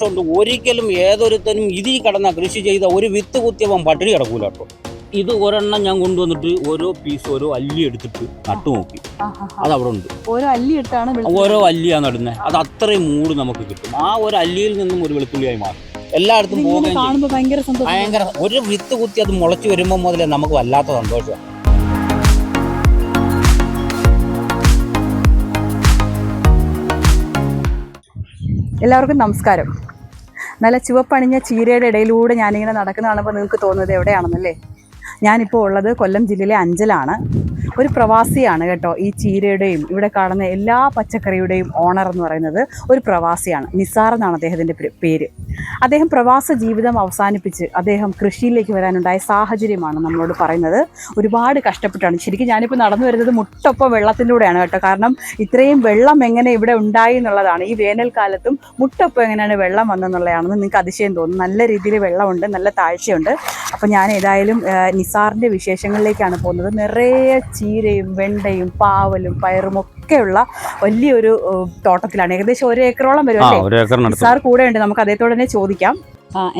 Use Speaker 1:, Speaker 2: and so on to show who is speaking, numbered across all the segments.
Speaker 1: കൊണ്ട് ഒരിക്കലും ഏതൊരുത്തനും ഇതിൽ കടന്ന കൃഷി ചെയ്ത ഒരു വിത്ത് കുത്തിയവൻ പട്ടിണി കിടക്കൂല കേട്ടോ. ഇത് ഒരെണ്ണം ഞാൻ കൊണ്ടുവന്നിട്ട് ഓരോ പീസ് ഓരോ അല്ലി എടുത്തിട്ട് നട്ടു നോക്കി. അത് അവിടെ ഉണ്ട്.
Speaker 2: ഓരോ അല്ലി എടുത്താണ്.
Speaker 1: ഓരോ അല്ലിയാണ് നടുന്നത് അത് അത്രയും മൂട് നമുക്ക് കിട്ടും. ആ ഒരു അല്ലിയിൽ നിന്നും ഒരു വെളുത്തുള്ളിയായി മാറും. എല്ലായിടത്തും
Speaker 2: ഭയങ്കര
Speaker 1: ഒരു വിത്ത് കുത്തി അത് മുളച്ചു വരുമ്പോൾ മുതലേ നമുക്ക് വല്ലാത്ത സന്തോഷമാണ്
Speaker 2: എല്ലാവർക്കും നമസ്കാരം. നല്ല ചുവപ്പണിഞ്ഞ ചീരയുടെ ഇടയിലൂടെ ഞാനിങ്ങനെ നടക്കുന്ന കാണുമ്പോൾ നിങ്ങൾക്ക് തോന്നുന്നത് എവിടെയാണെന്നല്ലേ? ഞാനിപ്പോൾ ഉള്ളത് കൊല്ലം ജില്ലയിലെ അഞ്ചലാണ്. ഒരു പ്രവാസിയാണ് കേട്ടോ ഈ ചീരയുടെയും ഇവിടെ കാണുന്ന എല്ലാ പച്ചക്കറിയുടെയും ഓണർ എന്ന് പറയുന്നത് ഒരു പ്രവാസിയാണ്. നിസാർ എന്നാണ് അദ്ദേഹത്തിന്റെ പേര്. അദ്ദേഹം പ്രവാസ ജീവിതം അവസാനിപ്പിച്ച് അദ്ദേഹം കൃഷിയിലേക്ക് വരാനുണ്ടായ സാഹചര്യമാണ് നമ്മളോട് പറയുന്നത്. ഒരുപാട് കഷ്ടപ്പെട്ടാണ്. ശരിക്കും ഞാനിപ്പോൾ നടന്നു വരുന്നത് മുട്ടൊപ്പം വെള്ളത്തിലൂടെയാണ് കേട്ടോ. കാരണം ഇത്രയും വെള്ളം എങ്ങനെ ഇവിടെ ഉണ്ടായി എന്നുള്ളതാണ്. ഈ വേനൽക്കാലത്തും മുട്ടൊപ്പം എങ്ങനെയാണ് വെള്ളം വന്നെന്നുള്ളതാണെന്ന് നിങ്ങൾക്ക് അതിശയം തോന്നും. നല്ല രീതിയിൽ വെള്ളമുണ്ട് നല്ല താഴ്ചയുണ്ട്. അപ്പോൾ ഞാൻ ഏതായാലും നിസാറിന്റെ വിശേഷങ്ങളിലേക്കാണ് പോകുന്നത്. നിറയെ ചീരയും വെണ്ടയും പാവലും പയറും ഒക്കെയുള്ള വലിയൊരു തോട്ടത്തിലാണ്. ഏകദേശം ഒരു ഏക്കറോളം വരും സാർ കൂടെ ഉണ്ട്. നമുക്ക് അദ്ദേഹത്തോട് തന്നെ ചോദിക്കാം.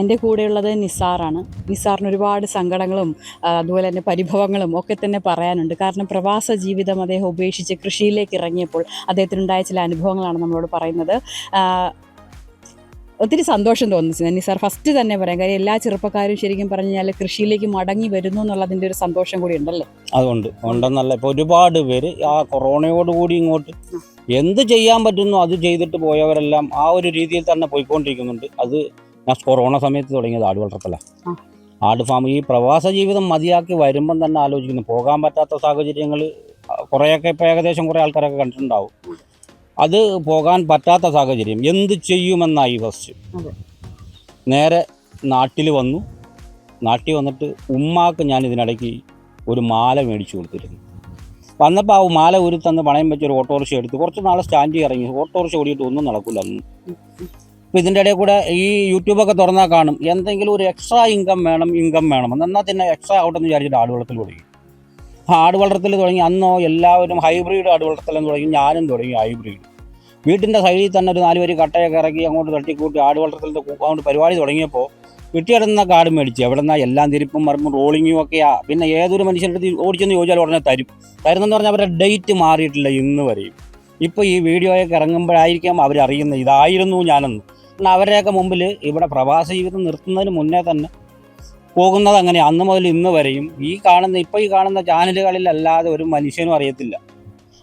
Speaker 2: എന്റെ കൂടെയുള്ളത് നിസാറാണ്. നിസാറിന് ഒരുപാട് സങ്കടങ്ങളും അതുപോലെ തന്നെ പരിഭവങ്ങളും ഒക്കെ തന്നെ പറയാനുണ്ട്. കാരണം പ്രവാസ ജീവിതം അദ്ദേഹം ഉപേക്ഷിച്ച് കൃഷിയിലേക്ക് ഇറങ്ങിയപ്പോൾ അദ്ദേഹത്തിനുണ്ടായ ചില അനുഭവങ്ങളാണ് നമ്മളോട് പറയുന്നത്. ഒത്തിരി സന്തോഷം തോന്നുന്നു നിസാർ ഫസ്റ്റ് തന്നെ പറയാം കാര്യം എല്ലാ ചെറുപ്പക്കാരും ശരിക്കും പറഞ്ഞു കഴിഞ്ഞാൽ കൃഷിയിലേക്ക് മടങ്ങി വരുന്നു എന്നുള്ളതിന്റെ ഒരു സന്തോഷം കൂടി ഉണ്ടല്ലേ?
Speaker 1: അതുകൊണ്ട് ഉണ്ടെന്നല്ല ഇപ്പോൾ ഒരുപാട് പേര് ആ കൊറോണയോടുകൂടി ഇങ്ങോട്ട് എന്ത് ചെയ്യാൻ പറ്റുന്നു അത് ചെയ്തിട്ട് പോയവരെല്ലാം ആ ഒരു രീതിയിൽ തന്നെ പോയിക്കൊണ്ടിരിക്കുന്നുണ്ട്. അത് ഞാൻ കൊറോണ സമയത്ത് തുടങ്ങിയത് ആട് വളർത്തല.
Speaker 2: ആ.
Speaker 1: ആട് ഫാം ഈ പ്രവാസ ജീവിതം മതിയാക്കി വരുമ്പം തന്നെ ആലോചിക്കുന്നു. പോകാൻ പറ്റാത്ത സാഹചര്യങ്ങൾ കുറേയൊക്കെ ഇപ്പോൾ ഏകദേശം കുറേ ആൾക്കാരൊക്കെ കണ്ടിട്ടുണ്ടാവും. അത് പോകാൻ പറ്റാത്ത സാഹചര്യം. എന്ത് ചെയ്യുമെന്നായി ഫസ്റ്റ് നേരെ നാട്ടിൽ വന്നു. നാട്ടിൽ വന്നിട്ട് ഉമ്മാക്ക് ഞാൻ ഇതിനിടയ്ക്ക് ഒരു മാല മേടിച്ചു കൊടുത്തിരുന്നു. വന്നപ്പോൾ ആ മാല ഒരു തന്ന് പണയം വെച്ച് ഒരു ഓട്ടോറിക്ഷ എടുത്ത് കുറച്ച് നാളെ സ്റ്റാൻഡിൽ ഇറങ്ങി. ഓട്ടോറിക്ഷ ഓടിയിട്ട് ഒന്നും നടക്കില്ല അന്ന് അപ്പോൾ ഇതിന്റെ ഇടയിൽ കൂടെ ഈ യൂട്യൂബൊക്കെ തുറന്നാൽ കാണും. എന്തെങ്കിലും ഒരു എക്സ്ട്രാ ഇൻകം വേണം ഇൻകം വേണം. എന്നാൽ തന്നെ എക്സ്ട്രാ ആവട്ടെ എന്ന് വിചാരിച്ചിട്ട് ആടുവെള്ളത്തിൽ ആ ആട് വളർത്തൽ തുടങ്ങി അന്നോ എല്ലാവരും ഹൈബ്രിഡ് ആട് വളർത്തൽ എന്ന് തുടങ്ങി ഞാനും തുടങ്ങി ഹൈബ്രിഡ്. വീട്ടിന്റെ സൈഡിൽ തന്നെ ഒരു നാല് വരി കട്ടയൊക്കെ ഇറക്കി അങ്ങോട്ട് തട്ടിക്കൂട്ടി ആട് വളർത്തലിന്റെ അങ്ങോട്ട് പരിപാടി തുടങ്ങിയപ്പോൾ കിട്ടിയിടുന്ന കാട് മേടിച്ച്. എവിടെ നിന്നാ എല്ലാം തിരിപ്പും മറമ്പും റോളിങ്ങും ഒക്കെയാ. പിന്നെ ഏതൊരു മനുഷ്യന്റെ അടുത്ത് ഓടിച്ചെന്ന് ചോദിച്ചാൽ ഉടനെ തരും. തരുന്നെന്ന് പറഞ്ഞാൽ അവരുടെ ഡേറ്റ് മാറിയിട്ടില്ല ഇന്ന് വരെയും. ഇപ്പോൾ ഈ വീഡിയോയൊക്കെ ഇറങ്ങുമ്പോഴായിരിക്കാം അവരറിയുന്നത്. ഇതായിരുന്നു ഞാനെന്ന്. എന്നാൽ അവരുടെയൊക്കെ മുമ്പിൽ ഇവിടെ പ്രവാസ ജീവിതം നിർത്തുന്നതിന് മുന്നേ തന്നെ പോകുന്നത് അങ്ങനെ അന്ന് മുതൽ ഇന്ന് വരെയും. ഈ കാണുന്ന ഇപ്പോൾ ഈ കാണുന്ന ചാനലുകളിലല്ലാതെ ഒരു മനുഷ്യനും അറിയത്തില്ല.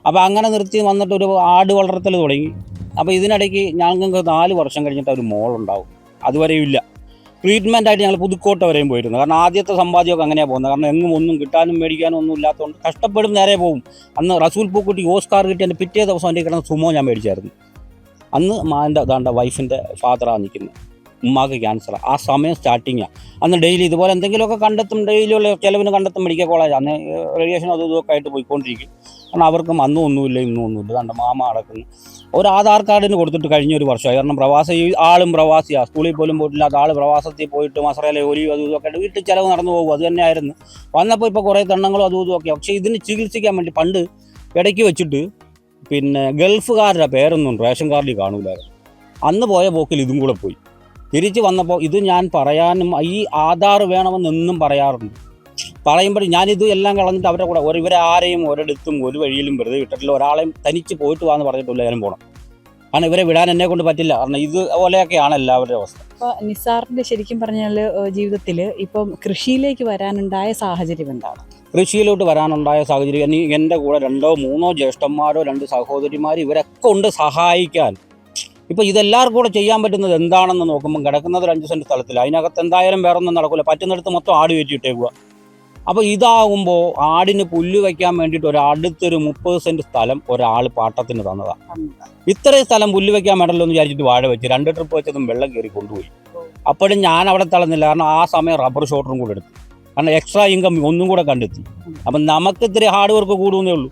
Speaker 1: അപ്പോൾ അങ്ങനെ നിർത്തി വന്നിട്ട് ഒരു ആട് വളർത്തൽ തുടങ്ങി. അപ്പോൾ ഇതിനിടയ്ക്ക് ഞങ്ങൾക്ക് നാല് വർഷം കഴിഞ്ഞിട്ട് ഒരു മോളുണ്ടാവും. അതുവരെയും ഇല്ല. ട്രീറ്റ്മെന്റ് ആയിട്ട് ഞങ്ങൾ പുതുക്കോട്ട വരെയും പോയിരുന്നു. കാരണം ആദ്യത്തെ സമ്പാദ്യമൊക്കെ അങ്ങനെയാണ് പോകുന്നത്. കാരണം എങ്ങും ഒന്നും കിട്ടാനും മേടിക്കാനും ഒന്നും ഇല്ലാത്തതുകൊണ്ട് കഷ്ടപ്പെടും നേരെ പോകും. അന്ന് റസൂൽ പൂക്കുട്ടി ഓസ്കാർ കിട്ടിയ എന്റെ പിറ്റേ ദിവസം എന്റെ കിടന്ന സുമോ ഞാൻ മേടിച്ചായിരുന്നു. അന്ന് മാന്റെ അതാണ്ട വൈഫിന്റെ ഫാദറാണ് നിൽക്കുന്നത്. ഉമ്മാക്ക് ക്യാൻസർ ആ സമയം സ്റ്റാർട്ടിങ്ങാണ് അന്ന് ഡെയിലി ഇതുപോലെ എന്തെങ്കിലുമൊക്കെ കണ്ടെത്തും ഡെയിലിയുള്ള ചിലവിന് കണ്ടെത്തും മെഡിക്കൽ കോളേജ് അന്ന് റേഡിയേഷൻ അതും ഇതൊക്കെ ആയിട്ട് പോയിക്കൊണ്ടിരിക്കും. കാരണം അവർക്കും അന്നും ഒന്നുമില്ല ഇന്നും ഒന്നുമില്ല. കണ്ട മാമ അടക്കുന്നു ഒരു ആധാർ കാർഡിന് കൊടുത്തിട്ട് കഴിഞ്ഞ ഒരു വർഷമായി. കാരണം പ്രവാസി ആളും പ്രവാസിയാണ് സ്കൂളിൽ പോലും പോയിട്ടില്ലാത്ത ആൾ പ്രവാസത്തിൽ പോയിട്ട് മസറയിലെ ഒരു അതും ഇതൊക്കെ ആയിട്ട് വീട്ടിൽ ചിലവ് നടന്നു പോകും. അത് തന്നെയായിരുന്നു. വന്നപ്പോൾ ഇപ്പോൾ കുറേ തെണ്ണങ്ങളും അതും ഇതും ഒക്കെ പക്ഷേ ഇതിന് ചികിത്സിക്കാൻ വേണ്ടി പണ്ട് ഇടയ്ക്ക് വെച്ചിട്ട് പിന്നെ ഗൾഫുകാരുടെ പേരൊന്നും റേഷൻ കാർഡിൽ കാണൂലായിരുന്നു. അന്ന് പോയ പോക്കിൽ ഇതും കൂടെ പോയി. തിരിച്ച് വന്നപ്പോൾ ഇത് ഞാൻ പറയാനും ഈ ആധാർ വേണമെന്ന് എന്നും പറയാറുണ്ട്. പറയുമ്പോൾ ഞാനിത് എല്ലാം കളഞ്ഞിട്ട് അവരുടെ കൂടെ ഒരു ഇവരെ ആരെയും ഒരിടത്തും ഒരു വഴിയിലും വെറുതെ വിട്ടിട്ടില്ല. ഒരാളെയും തനിച്ച് പോയിട്ട് വാന്ന് പറഞ്ഞിട്ടില്ല ഞാനും പോകണം കാരണം ഇവരെ വിടാൻ എന്നെ കൊണ്ട് പറ്റില്ല. കാരണം ഇത് പോലെയൊക്കെയാണ് എല്ലാവരുടെ അവസ്ഥ.
Speaker 2: അപ്പോൾ നിസാറിന്റെ ശരിക്കും പറഞ്ഞാൽ ജീവിതത്തിൽ ഇപ്പം കൃഷിയിലേക്ക് വരാനുണ്ടായ സാഹചര്യം എന്താണ്?
Speaker 1: കൃഷിയിലോട്ട് വരാനുണ്ടായ സാഹചര്യം എന്റെ കൂടെ രണ്ടോ മൂന്നോ ജ്യേഷ്ഠന്മാരോ രണ്ട് സഹോദരിമാരോ ഇവരൊക്കെ ഉണ്ട് സഹായിക്കാൻ. ഇപ്പോൾ ഇതെല്ലാവർക്കും കൂടെ ചെയ്യാൻ പറ്റുന്നത് എന്താണെന്ന് നോക്കുമ്പോൾ കിടക്കുന്നത് ഒരു അഞ്ച് സെന്റ് സ്ഥലത്തിൽ അതിനകത്ത് എന്തായാലും വേറെ ഒന്നും നടക്കില്ല പറ്റുന്നിടത്ത് മൊത്തം ആട് കയറ്റിയിട്ടേക്കുക അപ്പോൾ ഇതാകുമ്പോൾ ആടിന് പുല്ല് വയ്ക്കാൻ വേണ്ടിയിട്ട് ഒരു അടുത്തൊരു മുപ്പത് സെന്റ് സ്ഥലം ഒരാൾ പാട്ടത്തിന് തന്നതാണ് ഇത്രയും സ്ഥലം പുല്ല് വയ്ക്കാൻ വേണ്ടല്ലോ എന്ന് വിചാരിച്ചിട്ട് വാഴ വെച്ച് രണ്ട് ട്രിപ്പ് വെച്ചതും വെള്ളം കയറി കൊണ്ടുപോയി. അപ്പോഴും ഞാൻ അവിടെ തളന്നില്ല കാരണം ആ സമയം റബ്ബർ ഷോട്ടറും കൂടെ എടുത്തു. കാരണം എക്സ്ട്രാ ഇൻകം ഒന്നും കൂടെ കണ്ടെത്തി. അപ്പം നമുക്ക് ഇത്തിരി ഹാർഡ് വർക്ക് കൂടുന്നേ ഉള്ളൂ.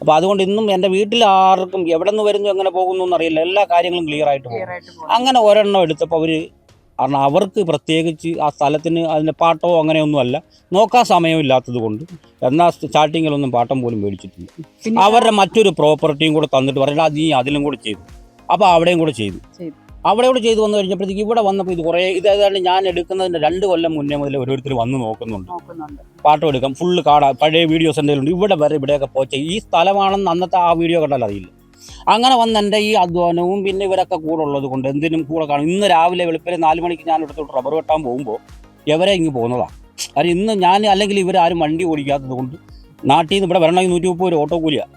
Speaker 1: അപ്പോൾ അതുകൊണ്ട് ഇന്നും എന്റെ വീട്ടിൽ ആർക്കും എവിടെ നിന്ന് വരുന്നു എങ്ങനെ പോകുന്നു എന്നറിയില്ല. എല്ലാ കാര്യങ്ങളും ക്ലിയർ ആയിട്ട് പോകും. അങ്ങനെ ഒരെണ്ണം എടുത്തപ്പോൾ അവർ കാരണം അവർക്ക് പ്രത്യേകിച്ച് ആ സ്ഥലത്തിന് അതിന്റെ പാട്ടോ അങ്ങനെയൊന്നും അല്ല. നോക്കാൻ സമയമില്ലാത്തത് കൊണ്ട് എന്നാൽ സ്റ്റാർട്ടിങ്ങിലൊന്നും പാട്ടം പോലും മേടിച്ചിട്ടില്ല. അവരുടെ മറ്റൊരു പ്രോപ്പർട്ടിയും കൂടെ തന്നിട്ട് പറഞ്ഞാൽ അത് നീ അതിലും കൂടെ ചെയ്തു. അപ്പോൾ അവിടെയും കൂടെ ചെയ്തു. അവിടെ ഇവിടെ ചെയ്തു വന്നു കഴിഞ്ഞപ്പോഴത്തേക്ക് ഇവിടെ വന്നപ്പോൾ ഇത് കുറേ ഇത് ഏതാണ്ട് ഞാൻ എടുക്കുന്നതിന്റെ രണ്ട് കൊല്ലം മുന്നേ മുതൽ ഓരോരുത്തർ വന്ന് നോക്കുന്നുണ്ട്. പാട്ടും എടുക്കാം. ഫുള്ള് കാട പഴയ വീഡിയോസ് എന്തെങ്കിലും ഉണ്ട്. ഇവിടെ വരെ ഇവിടെയൊക്കെ പോച്ച ഈ സ്ഥലമാണെന്ന് അന്നത്തെ ആ വീഡിയോ കണ്ടാൽ അറിയില്ല. അങ്ങനെ വന്ന് എന്റെ ഈ അധ്വാനവും പിന്നെ ഇവരൊക്കെ കൂടെ ഉള്ളത് കൊണ്ട് എന്തിനും കൂടെ കാണും. ഇന്ന് രാവിലെ വെളുപ്പിലെ നാല് മണിക്ക് ഞാൻ ഇവിടുത്തോട്ട് റബ്ബർ വെട്ടാൻ പോകുമ്പോൾ എവരെ ഇങ്ങ് പോകുന്നതാണ്. കാരണം ഇന്ന് ഞാൻ അല്ലെങ്കിൽ ഇവരാരും വണ്ടി ഓടിക്കാത്തത് കൊണ്ട് നാട്ടിൽ നിന്ന് ഇവിടെ വരണമെങ്കിൽ നൂറ്റി മുപ്പത് ഒരു ഓട്ടോ കൂലിയാണ്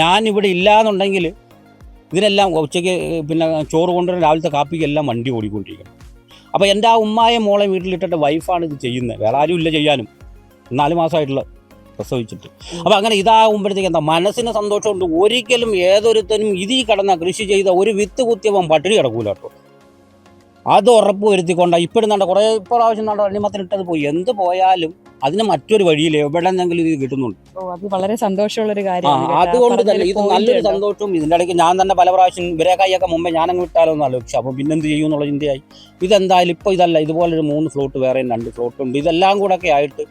Speaker 1: ഞാൻ ഇവിടെ ഇല്ലാന്നുണ്ടെങ്കിൽ ഇതിനെല്ലാം ഉച്ചയ്ക്ക് പിന്നെ ചോറ് കൊണ്ടുവരുന്ന രാവിലത്തെ കാപ്പിക്ക് എല്ലാം വണ്ടി ഓടിക്കൊണ്ടിരിക്കണം. അപ്പോൾ എന്റെ ആ ഉമ്മായ മോളെ വീട്ടിലിട്ടിട്ട് വൈഫാണ് ഇത് ചെയ്യുന്നത്. വേറെ ആരും ഇല്ല ചെയ്യാനും. നാല് മാസമായിട്ടുള്ള പ്രസവിച്ചിട്ട്. അപ്പോൾ അങ്ങനെ ഇതാകുമ്പോഴത്തേക്ക് എന്താ മനസ്സിന് സന്തോഷമുണ്ട്. ഒരിക്കലും ഏതൊരുത്തനും ഇതിൽ കടന്ന കൃഷി ചെയ്ത ഒരു വിത്ത് കുത്തിയവൻ പട്ടിണി കിടക്കൂല കേട്ടോ. അത് ഉറപ്പ് വരുത്തിക്കൊണ്ട ഇപ്പോഴും നണ്ട കുറേ പ്രാവശ്യം നണ്ട അണിമത്തിനിട്ടത് പോയി. എന്ത് പോയാലും അതിന് മറ്റൊരു വഴിയിൽ എവിടെന്നെങ്കിലും ഇത് കിട്ടുന്നുണ്ട്
Speaker 2: അത് വളരെ സന്തോഷമുള്ള ഒരു
Speaker 1: കാര്യം
Speaker 2: കാര്യമാണ്
Speaker 1: അതുകൊണ്ട് തന്നെ ഇത് നല്ലൊരു. സന്തോഷവും ഇതിന്റെ ഇടയ്ക്ക് ഞാൻ തന്നെ പല പ്രാവശ്യം ഇവരെക്കായൊക്കെ മുമ്പേ ഞാനങ്ങ് വിട്ടാലോ എന്ന് ആലോചിച്ചു. അപ്പോൾ പിന്നെന്ത് ചെയ്യും എന്നുള്ള ചിന്തയായി. ഇതെന്തായാലും ഇപ്പോൾ ഇതല്ല ഇതുപോലൊരു മൂന്ന് ഫ്ലോട്ട് വേറെ രണ്ട് ഫ്ലോട്ട് ഉണ്ട്. ഇതെല്ലാം കൂടെ ഒക്കെ ആയിട്ട്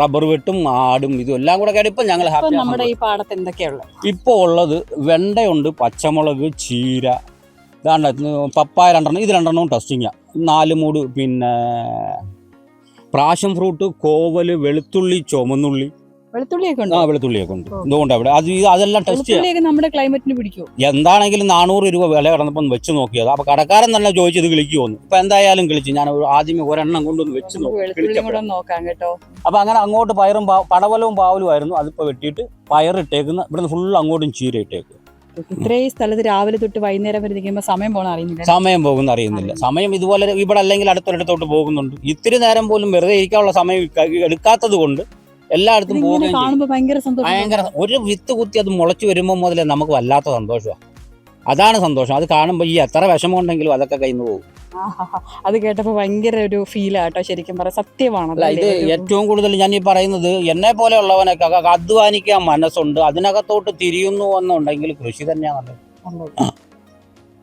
Speaker 1: റബ്ബർ വെട്ടും ആടും ഇതും എല്ലാം കൂടെ ആയിട്ട് ഇപ്പം ഞങ്ങൾ
Speaker 2: ഇപ്പൊ
Speaker 1: ഹാപ്പി
Speaker 2: നമ്മുടെ ഈ പാടത്ത് എന്തൊക്കെയുള്ളത്
Speaker 1: ഇപ്പോൾ ഉള്ളത് വെണ്ടയുണ്ട് പച്ചമുളക് ചീര ഇതാണ്ട് പപ്പായ രണ്ടെണ്ണം ഇത് രണ്ടെണ്ണവും ടെസ്റ്റിങ്ങാണ് നാല് മൂട് പിന്നെ പ്രാഷൻ ഫ്രൂട്ട് കോവൽ വെളുത്തുള്ളി ചുമന്നുള്ളി
Speaker 2: വെളുത്തുള്ളിയൊക്കെ
Speaker 1: ആ
Speaker 2: ഉണ്ടോ
Speaker 1: വെളുത്തുള്ളിയൊക്കെ ഉണ്ട്. എന്തുകൊണ്ട് അവിടെ. അത് അതെല്ലാം ടെസ്റ്റ് ചെയ്യാം.
Speaker 2: നമ്മുടെ ക്ലൈമറ്റിന് പിടിക്കും
Speaker 1: എന്താണെങ്കിലും നാനൂറ് രൂപ വില കിടന്നപ്പം വെച്ച് നോക്കിയത് അപ്പൊ കടക്കാരൻ തന്നെ ചോദിച്ചു ഇത് കിളിക്കുമെന്ന് ഇപ്പൊ എന്തായാലും കിളിച്ച്. ഞാൻ ആദ്യമേ ഒരെണ്ണം കൊണ്ടൊന്ന് വെച്ച് നോക്കി.
Speaker 2: കേട്ടോ.
Speaker 1: അപ്പൊ അങ്ങനെ അങ്ങോട്ട് പയറും പടവലവും പാവലും ആയിരുന്നു. അതിപ്പോ വെട്ടിയിട്ട് പയറിട്ടേക്കുന്ന ഇവിടുന്ന് ഫുൾ അങ്ങോട്ടും ചീര ഇട്ടേക്കും
Speaker 2: ഇത്രയും സ്ഥലത്ത് രാവിലെ തൊട്ട് വൈകുന്നേരം വരെ നിൽക്കുമ്പോൾ സമയം പോകണം അറിയുന്നില്ല
Speaker 1: സമയം പോകുന്ന അറിയുന്നില്ല. സമയം ഇതുപോലെ ഇവിടെ അല്ലെങ്കിൽ അടുത്തൊരിടത്തോട്ട് പോകുന്നുണ്ട്. ഇത്തിരി നേരം പോലും വെറുതെ ഇരിക്കാനുള്ള സമയം എടുക്കാത്തത് കൊണ്ട് എല്ലായിടത്തും
Speaker 2: ഭയങ്കര സന്തോഷം.
Speaker 1: ഭയങ്കര ഒരു വിത്ത് കുത്തി അത് മുളച്ചു വരുമ്പോൾ മുതലേ നമുക്ക് വല്ലാത്ത സന്തോഷമാണ് അതാണ് സന്തോഷം. അത് കാണുമ്പോൾ ഈ എത്ര വിഷമം ഉണ്ടെങ്കിലും അതൊക്കെ കയ്യിൽ നിന്ന് പോകും.
Speaker 2: അത് കേട്ടപ്പോ ഭയങ്കര ഒരു ഫീലാട്ടോ ശരിക്കും പറയാം സത്യമാണ്
Speaker 1: അല്ല ഇത് ഏറ്റവും കൂടുതൽ ഞാൻ ഈ പറയുന്നത് എന്നെ പോലെയുള്ളവനൊക്കെ അധ്വാനിക്കാൻ മനസ്സുണ്ട് അതിനകത്തോട്ട് തിരിയുന്നു എന്നുണ്ടെങ്കിൽ കൃഷി തന്നെയാണല്ലോ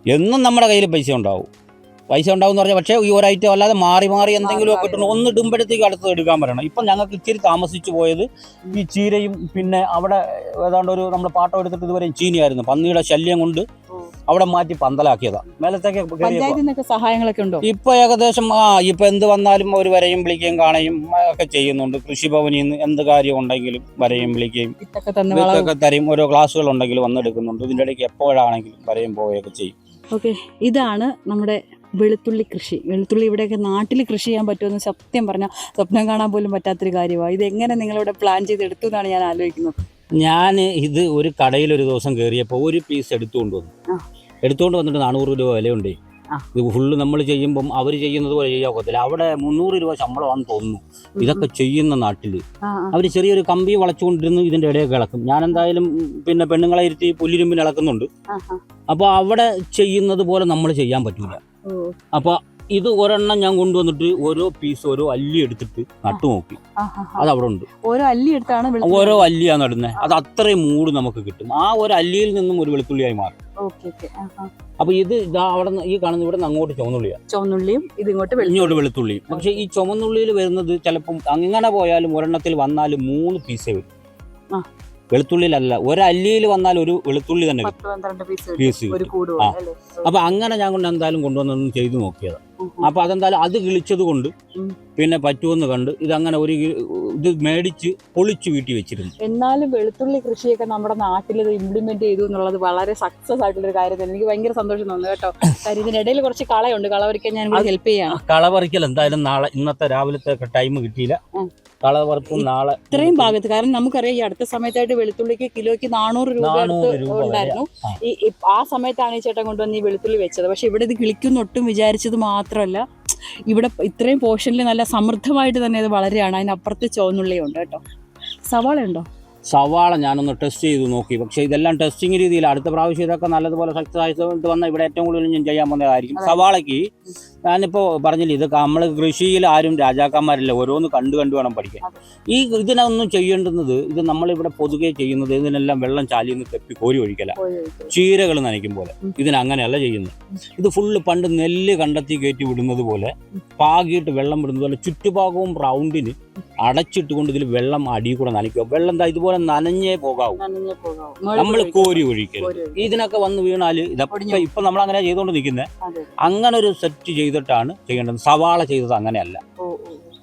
Speaker 1: എന്നും നമ്മുടെ കയ്യിൽ പൈസ ഉണ്ടാവും. പൈസ ഉണ്ടാവും എന്ന് പറഞ്ഞാൽ പക്ഷേ ഈ ഒരു ഐറ്റം അല്ലാതെ മാറി മാറി എന്തെങ്കിലും ഒക്കെ ഇട്ടുണ്ട് ഒന്ന് ഇടുമ്പോഴത്തേക്ക് അടുത്ത് എടുക്കാൻ പറയണം. ഇപ്പം ഞങ്ങൾക്ക് ഇച്ചിരി താമസിച്ചു പോയത് ഈ ചീരയും പിന്നെ അവിടെ ഏതാണ്ട് ഒരു നമ്മൾ പാട്ടം എടുത്തിട്ട് ഇതുവരെയും ചീനിയായിരുന്നു. പന്നിയുടെ ശല്യം കൊണ്ട് അവിടെ മാറ്റി പന്തലാക്കിയതാ. മേലത്തേക്ക്
Speaker 2: സഹായങ്ങളൊക്കെ ഉണ്ടോ?
Speaker 1: ഇപ്പൊ ഏകദേശം ആ ഇപ്പൊ എന്ത് വന്നാലും അവർ വരെയും വിളിക്കുകയും കാണുകയും ഒക്കെ ചെയ്യുന്നുണ്ട്. കൃഷിഭവനിൽ നിന്ന് എന്ത് കാര്യം ഉണ്ടെങ്കിലും വരെയും വിളിക്കുകയും ഇതൊക്കെ തരും. ഓരോ ക്ലാസ്സുകൾ ഉണ്ടെങ്കിലും വന്നെടുക്കുന്നുണ്ട് ഇതിന്റെ ഇടയ്ക്ക് എപ്പോഴാണെങ്കിലും വരെയും പോവുകയൊക്കെ ചെയ്യും.
Speaker 2: ഓക്കെ. ഇതാണ് നമ്മുടെ വെളുത്തുള്ളി കൃഷി. വെളുത്തുള്ളി ഇവിടെയൊക്കെ നാട്ടിൽ കൃഷി ചെയ്യാൻ പറ്റുമെന്ന് സത്യം പറഞ്ഞാൽ സ്വപ്നം കാണാൻ പോലും പറ്റാത്തൊരു കാര്യമാണ് ഇത് എങ്ങനെ നിങ്ങളിവിടെ പ്ലാൻ ചെയ്തെടുത്തു എന്നാണ് ഞാൻ ആലോചിക്കുന്നത്.
Speaker 1: ഞാൻ ഇത് ഒരു കടയിൽ ഒരു ദിവസം കയറിയപ്പോൾ ഒരു പീസ് എടുത്തുകൊണ്ട് വന്നു. എടുത്തുകൊണ്ട് വന്നിട്ട് നാനൂറ് രൂപ വിലയുണ്ട്. ഇത് ഫുള്ള് നമ്മൾ ചെയ്യുമ്പം അവർ ചെയ്യുന്നത് പോലെ ചെയ്യാൻ ഒക്കത്തില്ല. അവിടെ മുന്നൂറ് രൂപ ശമ്പളമാണെന്ന് തോന്നുന്നു. ഇതൊക്കെ ചെയ്യുന്ന നാട്ടിൽ. അവർ ചെറിയൊരു കമ്പി വളച്ചുകൊണ്ടിരുന്ന് ഇതിന്റെ ഇടയൊക്കെ ഇളക്കും. ഞാൻ എന്തായാലും പിന്നെ പെണ്ണുങ്ങളെ ഇരുത്തി പുല്ലിരുമ്പിന് ഇളക്കുന്നുണ്ട്. അപ്പോൾ അവിടെ ചെയ്യുന്നത് പോലെ നമ്മൾ ചെയ്യാൻ പറ്റൂല.
Speaker 2: ഓ,
Speaker 1: അപ്പോൾ ഇത് ഒരെണ്ണം ഞാൻ കൊണ്ടുവന്നിട്ട് ഓരോ പീസ് ഓരോ അല്ലി എടുത്തിട്ട് നട്ടു നോക്കി. അത് അവിടെ ഉണ്ട്.
Speaker 2: ഓരോ അല്ലി എടുത്താണ്
Speaker 1: ഓരോ അല്ലിയാ നടുന്നത് അത് അത്രയും മൂട് നമുക്ക് കിട്ടും. ആ ഒരു അല്ലിയിൽ നിന്നും ഒരു വെളുത്തുള്ളിയായി മാറും. അപ്പൊ ഇത് ഇതാ അവിടെ ഈ കാണുന്ന ഇവിടെ അങ്ങോട്ട് ചുവന്നുള്ളിയാണ്
Speaker 2: ചുവന്നുള്ളിയും ഇത് ഇങ്ങോട്ട്
Speaker 1: ഇങ്ങോട്ട് വെളുത്തുള്ളിയും. പക്ഷെ ഈ ചുമന്നുള്ളിയിൽ വരുന്നത് ചിലപ്പം അങ്ങനെ പോയാലും ഒരെണ്ണത്തിൽ വന്നാലും മൂന്ന് പീസേ വരും. വെളുത്തുള്ളിയിലല്ല ഒരു അല്ലിയിൽ വന്നാൽ ഒരു വെളുത്തുള്ളി തന്നെ
Speaker 2: പീസ്
Speaker 1: ആ.
Speaker 2: അപ്പോൾ
Speaker 1: അപ്പൊ അങ്ങനെ ഞാൻ കൊണ്ട് എന്തായാലും കൊണ്ടുവന്നൊന്നും ചെയ്തു നോക്കിയത്.
Speaker 2: ഉം, ഉം.
Speaker 1: അപ്പൊ അതെന്തായാലും അത് കിളിച്ചത് കൊണ്ട്. പിന്നെ പറ്റുമെന്ന് കണ്ട് ഇതങ്ങനെ ഒരു ഇത് മേടിച്ച് പൊളിച്ചു വീട്ടിൽ വെച്ചിരുന്നു
Speaker 2: എന്നാലും വെളുത്തുള്ളി കൃഷിയൊക്കെ നമ്മുടെ നാട്ടിൽ ഇത് ഇംപ്ലിമെന്റ് ചെയ്തു എന്നുള്ളത് വളരെ സക്സസ് ആയിട്ടുള്ള ഒരു കാര്യം എനിക്ക് ഭയങ്കര സന്തോഷം തോന്നുന്നു കേട്ടോ കാര്യം ഇതിനിടയിൽ കുറച്ച് കളയുണ്ട് കളവറിക്കാൻ ഞാൻ ഹെൽപ്പ് ചെയ്യാം
Speaker 1: കളവറിക്കൽ എന്തായാലും നാളെ ഇന്നത്തെ രാവിലത്തെ ടൈം കിട്ടിയില്ല. നാളെ
Speaker 2: ഇത്രയും ഭാഗത്ത് കാരണം നമുക്കറിയാം ഈ അടുത്ത സമയത്തായിട്ട് വെളുത്തുള്ളിക്ക് കിലോയ്ക്ക് നാനൂറ് രൂപ. ഉണ്ടായിരുന്നു ഈ ആ സമയത്താണ് ഈ ചേട്ടൻ കൊണ്ടുവന്ന് ഈ വെളുത്തുള്ളി വെച്ചത് പക്ഷെ ഇവിടെ ഇത് കിളിക്കുന്നൊട്ടും ഒട്ടും വിചാരിച്ചത് മാത്രമല്ല ഇവിടെ ഇത്രയും പോർഷനിൽ നല്ല സമൃദ്ധമായിട്ട് തന്നെ അത് വളരുകയാണ്. അതിനപ്പുറത്ത് ചോന്നുള്ളിയുണ്ട് കേട്ടോ. സവാള ഉണ്ടോ
Speaker 1: സവാള ഞാനൊന്ന് ടെസ്റ്റ് ചെയ്ത് നോക്കി. പക്ഷേ ഇതെല്ലാം ടെസ്റ്റിംഗ് രീതിയിൽ അടുത്ത പ്രാവശ്യം ഇതൊക്കെ നല്ലതുപോലെ സക്സസ് വന്നാൽ ഇവിടെ ഏറ്റവും കൂടുതൽ ഞാൻ ചെയ്യാൻ പോകുന്നതായിരിക്കും. സവാളയ്ക്ക് ഞാനിപ്പോൾ പറഞ്ഞില്ല ഇത് നമ്മൾ കൃഷിയിൽ ആരും രാജാക്കന്മാരില്ല ഓരോന്ന് കണ്ടു കണ്ടു വേണം പഠിക്കാൻ. ഈ ഇതിനൊന്നും ചെയ്യേണ്ടുന്നത് ഇത് നമ്മളിവിടെ പൊതുവെ ചെയ്യുന്നത് ഇതിനെല്ലാം വെള്ളം ചാലിയിൽ നിന്ന് തെപ്പി കോരി ഒഴിക്കല. ചീരകൾ നനയ്ക്കും പോലെ. ഇതിനങ്ങനെയല്ല ചെയ്യുന്നത്. ഇത് ഫുള്ള് പണ്ട് നെല്ല് കണ്ടെത്തി കയറ്റി വിടുന്നത് പോലെ പാകിയിട്ട് വെള്ളം വിടുന്നത് പോലെ ചുറ്റുഭാഗവും റൗണ്ടിന് അടച്ചിട്ട് കൊണ്ട് ഇതിൽ വെള്ളം അടി കൂടെ നനയ്ക്കുക. വെള്ളം എന്താ ഇതുപോലെ നനഞ്ഞേ പോകാവൂ. നമ്മൾ കോരി ഒഴിക്കരുത്. ഇതിനൊക്കെ വന്ന് വീണാൽ ഇതൊക്കെ
Speaker 2: ഒടിഞ്ഞു.
Speaker 1: ഇപ്പൊ നമ്മൾ അങ്ങനെ ചെയ്തുകൊണ്ട് നിൽക്കുന്നത്. അങ്ങനെ ഒരു സെറ്റ് ചെയ്തിട്ടാണ് ചെയ്യേണ്ടത്. സവാള ചെയ്തത് അങ്ങനെയല്ല.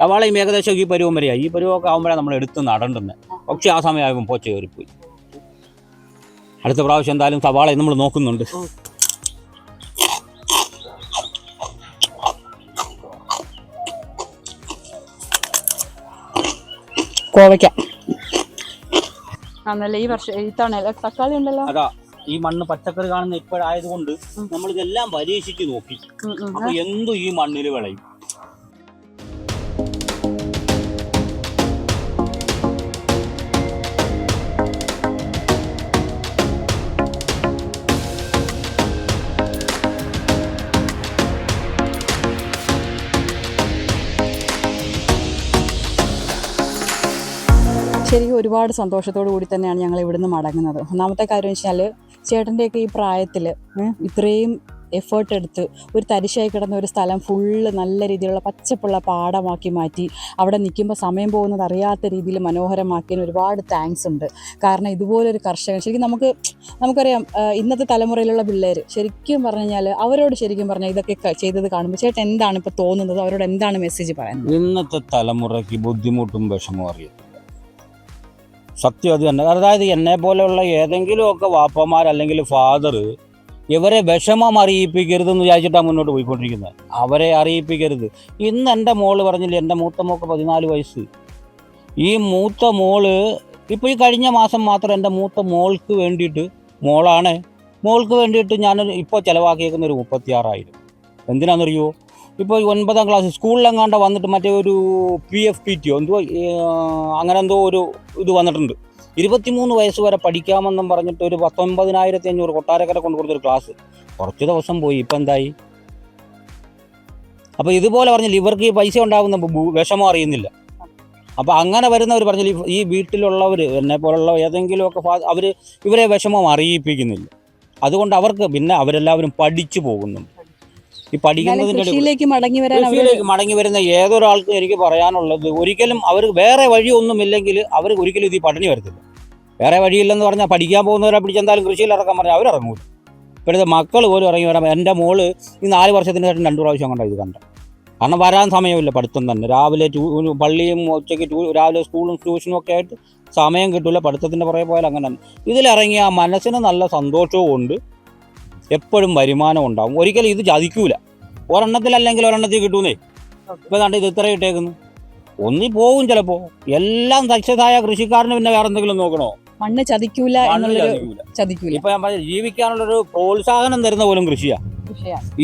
Speaker 1: സവാളയും ഏകദേശം ഈ പരുവം വരെയായി ഈ പരുവമൊക്കെ ആകുമ്പോഴാണ് നമ്മൾ എടുത്ത് നടണ്ടുന്നത് പക്ഷെ ആ സമയമാകുമ്പോൾ പോച്ച കയറിപ്പോയി അടുത്ത പ്രാവശ്യം എന്തായാലും സവാള നമ്മൾ നോക്കുന്നുണ്ട്.
Speaker 2: കോവയ്ക്ക. ആണല്ലേ ഈ വർഷം ഈ തവണ തക്കാളി ഉണ്ടല്ലോ.
Speaker 1: അതാ ഈ മണ്ണ് പച്ചക്കറി കാണുന്ന ഇപ്പോഴായതുകൊണ്ട് നമ്മൾ ഇതെല്ലാം പരീക്ഷിച്ച് നോക്കി. അപ്പൊ എന്തും ഈ മണ്ണിൽ വിളയും.
Speaker 2: ശരിക്കും ഒരുപാട് സന്തോഷത്തോടു കൂടി തന്നെയാണ് ഞങ്ങൾ ഇവിടുന്ന് മടങ്ങുന്നത്. ഒന്നാമത്തെ കാര്യം വെച്ചാൽ ചേട്ടന്റെയൊക്കെ ഈ പ്രായത്തിൽ ഇത്രയും എഫേർട്ട് എടുത്ത് ഒരു തരിശായി കിടന്ന ഒരു സ്ഥലം ഫുള്ള് നല്ല രീതിയിലുള്ള പച്ചപ്പുള്ള പാടമാക്കി മാറ്റി അവിടെ നിൽക്കുമ്പോൾ സമയം പോകുന്നത് അറിയാത്ത രീതിയിൽ മനോഹരമാക്കിയതിന് ഒരുപാട് താങ്ക്സ് ഉണ്ട്. കാരണം ഇതുപോലൊരു കർഷകൻ ശരിക്കും നമുക്ക് നമുക്കറിയാം ഇന്നത്തെ തലമുറയിലുള്ള പിള്ളേർ ശരിക്കും പറഞ്ഞു കഴിഞ്ഞാൽ അവരോട് ശരിക്കും പറഞ്ഞാൽ ഇതൊക്കെ ചെയ്തത് കാണുമ്പോൾ ചേട്ടൻ എന്താണ് ഇപ്പോൾ തോന്നുന്നത്? അവരോട് എന്താണ് മെസ്സേജ് പറയുന്നത്?
Speaker 1: ഇന്നത്തെ തലമുറയ്ക്ക് ബുദ്ധിമുട്ടും വിഷമവും അറിയത്തില്ല. സത്യം അത് തന്നെ. അതായത് എന്നെ പോലെയുള്ള ഏതെങ്കിലുമൊക്കെ വാപ്പമാർ അല്ലെങ്കിൽ ഫാദർ ഇവരെ വിഷമം അറിയിപ്പിക്കരുതെന്ന് വിചാരിച്ചിട്ടാണ് മുന്നോട്ട് പോയിക്കൊണ്ടിരിക്കുന്നത്. അവരെ അറിയിപ്പിക്കരുത്. ഇന്ന് എന്റെ മോൾ പറഞ്ഞില്ലേ എന്റെ മൂത്ത മോക്ക് പതിനാല് വയസ്സ്. ഈ മൂത്ത മോൾ ഇപ്പോൾ ഈ കഴിഞ്ഞ മാസം മാത്രം എന്റെ മൂത്ത മോൾക്ക് വേണ്ടിയിട്ട് മോളാണ്. മോൾക്ക് വേണ്ടിയിട്ട് ഞാൻ ഇപ്പോൾ ചിലവാക്കിയേക്കുന്ന ഒരു മുപ്പത്തിയാറായിരം. എന്തിനാണെന്നറിയോ ഇപ്പോൾ ഒൻപതാം ക്ലാസ് സ്കൂളിലെങ്ങാണ്ട് വന്നിട്ട് മറ്റേ ഒരു പി എഫ് പി ടിയോ എന്തോ അങ്ങനെ എന്തോ ഒരു ഇത് വന്നിട്ടുണ്ട്. ഇരുപത്തിമൂന്ന് വയസ്സ് വരെ പഠിക്കാമെന്നും പറഞ്ഞിട്ട് ഒരു പത്തൊൻപതിനായിരത്തി അഞ്ഞൂറ് കൊട്ടാരക്കര കൊണ്ട് കൊടുത്തൊരു ക്ലാസ് കുറച്ച് ദിവസം പോയി ഇപ്പം എന്തായി? അപ്പോൾ ഇതുപോലെ പറഞ്ഞില്ല ഇവർക്ക് ഈ പൈസ ഉണ്ടാകുന്ന വിഷമം അറിയുന്നില്ല. അപ്പോൾ അങ്ങനെ വരുന്നവർ പറഞ്ഞാൽ ഈ വീട്ടിലുള്ളവർ എന്നെ പോലുള്ള ഏതെങ്കിലുമൊക്കെ അവർ ഇവരെ വിഷമം അറിയിപ്പിക്കുന്നില്ല. അതുകൊണ്ട് അവർക്ക് പിന്നെ അവരെല്ലാവരും പഠിച്ചു പോകുന്നുണ്ട്. ഈ പഠിക്കുന്നതിന്റെ
Speaker 2: കൃഷിയിലേക്ക് മടങ്ങി വരാൻ
Speaker 1: കൃഷിയിലേക്ക് മടങ്ങി വരുന്ന ഏതൊരാൾക്കും എനിക്ക് പറയാനുള്ളത് ഒരിക്കലും അവർ വേറെ വഴിയൊന്നുമില്ലെങ്കിൽ അവർ ഒരിക്കലും ഇത് ഈ പട്ടിണി വരത്തില്ല. വേറെ വഴിയില്ലെന്ന് പറഞ്ഞാൽ പഠിക്കാൻ പോകുന്നവരെ പിടിച്ചെന്തായാലും കൃഷിയിൽ ഇറക്കാൻ പറഞ്ഞാൽ അവരിറങ്ങൂല ഇപ്പോഴത്തെ മക്കൾ പോലും ഇറങ്ങി വരാം എന്റെ മോൾ ഈ നാല് വർഷത്തിന് ശേഷം രണ്ട് പ്രാവശ്യം കണ്ട ഇത് കണ്ട. കാരണം വരാൻ സമയമില്ല പഠിത്തം തന്നെ. രാവിലെ ട്യൂ പള്ളിയും ഉച്ചയ്ക്ക് ട്യൂ രാവിലെ സ്കൂളും ട്യൂഷനും ഒക്കെ ആയിട്ട് സമയം കിട്ടില്ല പഠിത്തത്തിന്റെ പുറകെ പോയാൽ അങ്ങനെ തന്നെ. ഇതിലിറങ്ങിയ ആ മനസ്സിന് നല്ല സന്തോഷവും ഉണ്ട്. എപ്പോഴും വരുമാനം ഉണ്ടാവും. ഒരിക്കലും ഇത് ചതിക്കൂല. ഒരെണ്ണത്തിലല്ലെങ്കിൽ ഒരെണ്ണത്തിൽ കിട്ടൂന്നേ. ഇപ്പൊ കണ്ട് ഇത് ഇത്ര ഇട്ടേക്കുന്നു ഒന്നി പോകും ചിലപ്പോ. എല്ലാം സക്സസായ കൃഷിക്കാരന് പിന്നെ വേറെ എന്തെങ്കിലും നോക്കണോ?
Speaker 2: മണ്ണ് ചതിക്കൂല എന്നുള്ളൊരു
Speaker 1: ചതിക്കൂല. ഇപ്പൊ ഞാൻ പറഞ്ഞ ജീവിക്കാനുള്ളൊരു പ്രോത്സാഹനം തരുന്ന പോലും കൃഷിയാ.
Speaker 2: വിഷയം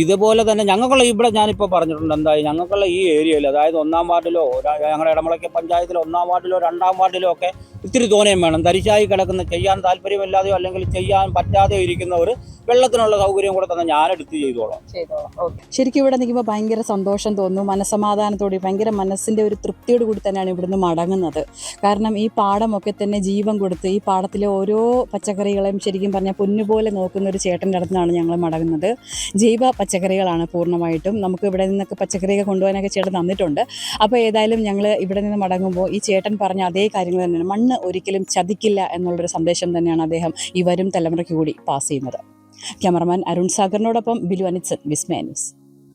Speaker 1: ഇതുപോലെ തന്നെ ഞങ്ങൾക്കുള്ള ഇവിടെ ഞാനിപ്പോൾ പറഞ്ഞിട്ടുണ്ട് എന്തായി ഞങ്ങൾക്കുള്ള ഈ ഏരിയയിൽ അതായത് ഒന്നാം വാർഡിലോ ഞങ്ങളുടെ ഇടമുളയ്ക്ക് പഞ്ചായത്തിലോ ഒന്നാം വാർഡിലോ രണ്ടാം വാർഡിലോ ഒക്കെ ഇത്തിരി തോനയും വേണം. തരിശായി കിടക്കുന്ന ചെയ്യാൻ താല്പര്യമില്ലാതെയോ അല്ലെങ്കിൽ ചെയ്യാൻ പറ്റാതെയോ ഇരിക്കുന്നവർ വെള്ളത്തിനുള്ള സൗകര്യം കൂടെ തന്നെ ഞാനെടുത്ത് ചെയ്തോളാം.
Speaker 2: ശരിക്കും ഇവിടെ നിൽക്കുമ്പോൾ ഭയങ്കര സന്തോഷം തോന്നുന്നു മനസമാധാനത്തോടെ ഭയങ്കര മനസ്സിന്റെ ഒരു തൃപ്തിയോട് കൂടി തന്നെയാണ് ഇവിടുന്ന് മടങ്ങുന്നത്. കാരണം ഈ പാടമൊക്കെ തന്നെ ജീവൻ കൊടുത്ത് ഈ പാടത്തിലെ ഓരോ പച്ചക്കറികളെയും ശരിക്കും പറഞ്ഞാൽ പൊന്നുപോലെ നോക്കുന്ന ഒരു ചേട്ടന്റെ അടുത്താണ് ഞങ്ങൾ മടങ്ങുന്നത്. ജൈവ പച്ചക്കറികളാണ് പൂർണമായിട്ടും. നമുക്ക് ഇവിടെ നിന്നൊക്കെ പച്ചക്കറിയൊക്കെ കൊണ്ടുപോകാനൊക്കെ ചേട്ടൻ തന്നിട്ടുണ്ട്. അപ്പോൾ ഏതായാലും ഞങ്ങൾ ഇവിടെ നിന്ന് മടങ്ങുമ്പോൾ ഈ ചേട്ടൻ പറഞ്ഞ അതേ കാര്യങ്ങൾ തന്നെയാണ്. മണ്ണ് ഒരിക്കലും ചതിക്കില്ല എന്നുള്ളൊരു സന്ദേശം തന്നെയാണ് അദ്ദേഹം ഈ വരും തലമുറയ്ക്ക് കൂടി പാസ് ചെയ്യുന്നത്. ക്യാമറമാൻ അരുൺ സാഗറിനോടൊപ്പം ബിലു അനിച്ചൻ വിസ്മയ ന്യൂസ്.